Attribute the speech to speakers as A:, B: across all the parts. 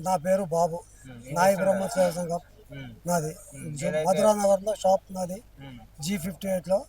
A: నా పేరు బాబు. నాయి
B: చేస్తుంటారు?
A: బ్రహ్మ సేవ సంఘం నాది.
B: ఏదైతే-
A: మధురా నగర్లో షాప్ నాది. జీ ఫిఫ్టీ ఎయిట్లో.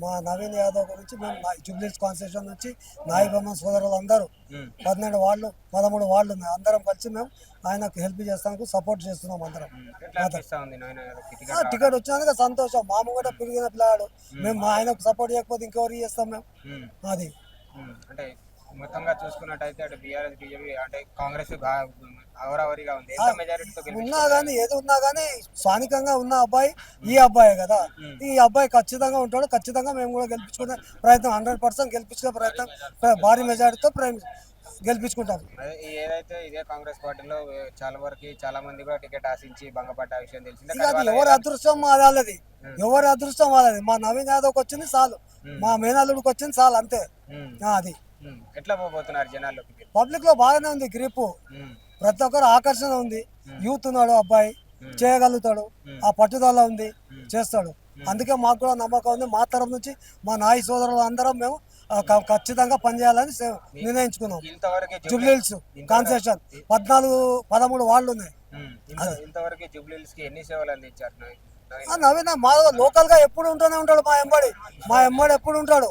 A: మా నవీన్ యాదవ్ గురించి మేము జూబ్లీస్ కాన్స్టిట్యూషన్ నుంచి నాయి బ్రహ్మ సోదరులు అందరూ. పన్నెండు వాళ్ళు పదమూడు వాళ్ళు ఉన్నాయి అందరం కలిసి మేము ఆయనకు హెల్ప్ చేస్తానికి సపోర్ట్ చేస్తున్నాం అందరం.
B: టికెట్
A: వచ్చినందుకు సంతోషం. మామ కూడా పెరిగిన పిల్లాడు. మేము. మా ఆయనకు సపోర్ట్ చేయకపోతే ఇంకెవరు చేస్తాం మేము. అది
B: అంటే మొత్తంగా చూసుకున్నట్టయితే అటు బీఆర్ఎస్ బీజేపీ అంటే కాంగ్రెస్ అవరావరిగా ఉంది. ఎంత మెజారిటీతో
A: ఉన్నా కానీ ఏది ఉన్నా కానీ స్థానికంగా ఉన్న అబ్బాయి ఈ అబ్బాయే కదా. ఈ అబ్బాయి ఖచ్చితంగా ఉంటాడు. ఖచ్చితంగా మేము కూడా గెలిపించుకునే ప్రయత్నం హండ్రెడ్ పర్సెంట్ గెలిపించుకునే ప్రయత్నం ప్ర- భారీ మెజారిటీతో గెలిపించుకుంటాం
B: ఏదైతే ఇదే కాంగ్రెస్ పార్టీలో చాలా వరకు చాలా మంది కూడా టికెట్ ఆశించి భంగపడ్డ విషయం తెలిసిందే.
A: ఎవరి అదృష్టం అది వాళ్ళది ఎవరి అదృష్టం వాళ్ళది మా నవీన్ యాదవ్కి వచ్చింది చాలు. మా మేనల్లుడికి వచ్చింది చాలు అంతే. అది.
B: ఎట్లా పోబోతున్నారు?
A: పబ్లిక్లో బాగానే ఉంది గ్రిప్ ప్రతి ఒక్కరు ఆకర్షణ ఉంది. యూత్ ఉన్నాడు అబ్బాయి చేయగలుగుతాడు. ఆ పట్టుదల ఉంది చేస్తాడు. అందుకే మాకు కూడా నమ్మకం ఉంది. మా తరపు నుంచి మా నాయి సోదరులు అందరం మేము ఖచ్చితంగా పనిచేయాలని నిర్ణయించుకున్నాం. జూబ్లీహిల్స్ కాన్సెషన్ పద్నాలుగు పదమూడు వాళ్ళు ఉన్నాయి.
B: ఇంతవరకు జూబ్లీహిల్స్కి ఎన్ని సేవలు అందించారు నవీన్?
A: మా లోకల్గా ఎప్పుడు ఉంటూనే ఉంటాడు మా ఎంబడి. మా ఎంబడి ఎప్పుడు ఉంటాడు?